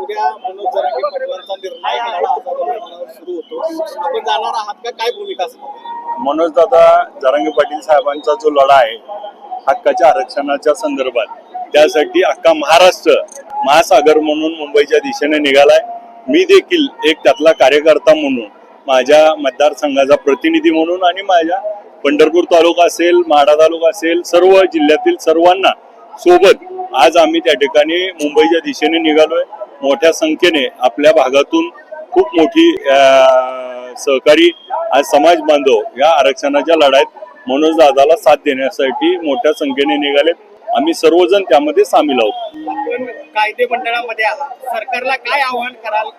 उद्या मनोज जरांगे पाटलांचा निर्णायक लढा सुरू होतो. आपण जाणार आहात का? काय भूमिका असणार? मनोज दादा जरांगे पाटील साहेबांचा जो लढा आहे हक्काच्या आरक्षणाच्या संदर्भात त्यासाठी अख्खा महाराष्ट्र महासागर म्हणून मुंबईच्या दिशेने निघालाय. मी देखील एक त्यातला कार्यकर्ता म्हणून माझ्या मतदारसंघाचा प्रतिनिधी म्हणून आणि माझ्या पंढरपूर तालुका असेल माढा तालुका असेल सर्व जिल्ह्यातील सर्वांना सोबत आज आम्ही त्या ठिकाणी मुंबईच्या दिशेने निघालोय. मोठ्या संख्येने आपल्या भागातून खूप मोठी सहकारी समाज बांधव या आरक्षणाच्या लढाईत मनोज दादाला साथ देण्यासाठी मोठ्या संख्येने निघालेत आम्ही सर्वजण त्यामध्ये सामील आहोत. कायदे मंडळामध्ये सरकारला काय आव्हान कराल?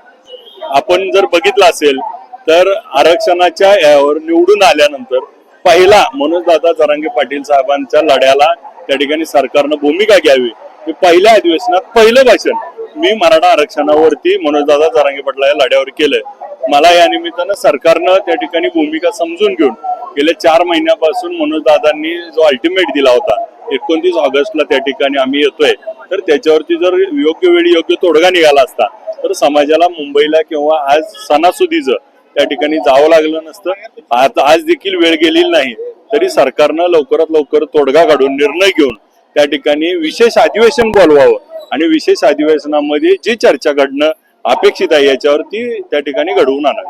आपण जर बघितलं असेल तर आरक्षणाच्या यावर निवडून आल्यानंतर पहिला मनोज दादा जरांगे पाटील साहेबांच्या लढ्याला त्या ठिकाणी सरकारनं भूमिका घ्यावी हे पहिल्या अधिवेशनात पहिलं भाषण. मी मराठा आरक्षणावरती मनोजदादा जरांगे पाटला या लढ्यावर केलंय. मला या निमित्तानं सरकारनं त्या ठिकाणी भूमिका समजून घेऊन गेल्या चार महिन्यापासून मनोजदादांनी जो अल्टिमेट दिला होता एकोणतीस ऑगस्टला त्या ठिकाणी आम्ही येतोय. तर त्याच्यावरती जर योग्य वेळी योग्य तोडगा निघाला असता तर समाजाला मुंबईला किंवा आज सणासुदीचं त्या ठिकाणी जावं लागलं नसतं. आता आज देखील वेळ गेलेली नाही. तरी सरकारनं लवकरात लवकर तोडगा काढून निर्णय घेऊन त्या ठिकाणी विशेष अधिवेशन बोलवावं. आणि विशेष अधिवेशनामध्ये जी चर्चा घडणं अपेक्षित आहे याच्यावरती त्या ठिकाणी घडवून आणावी.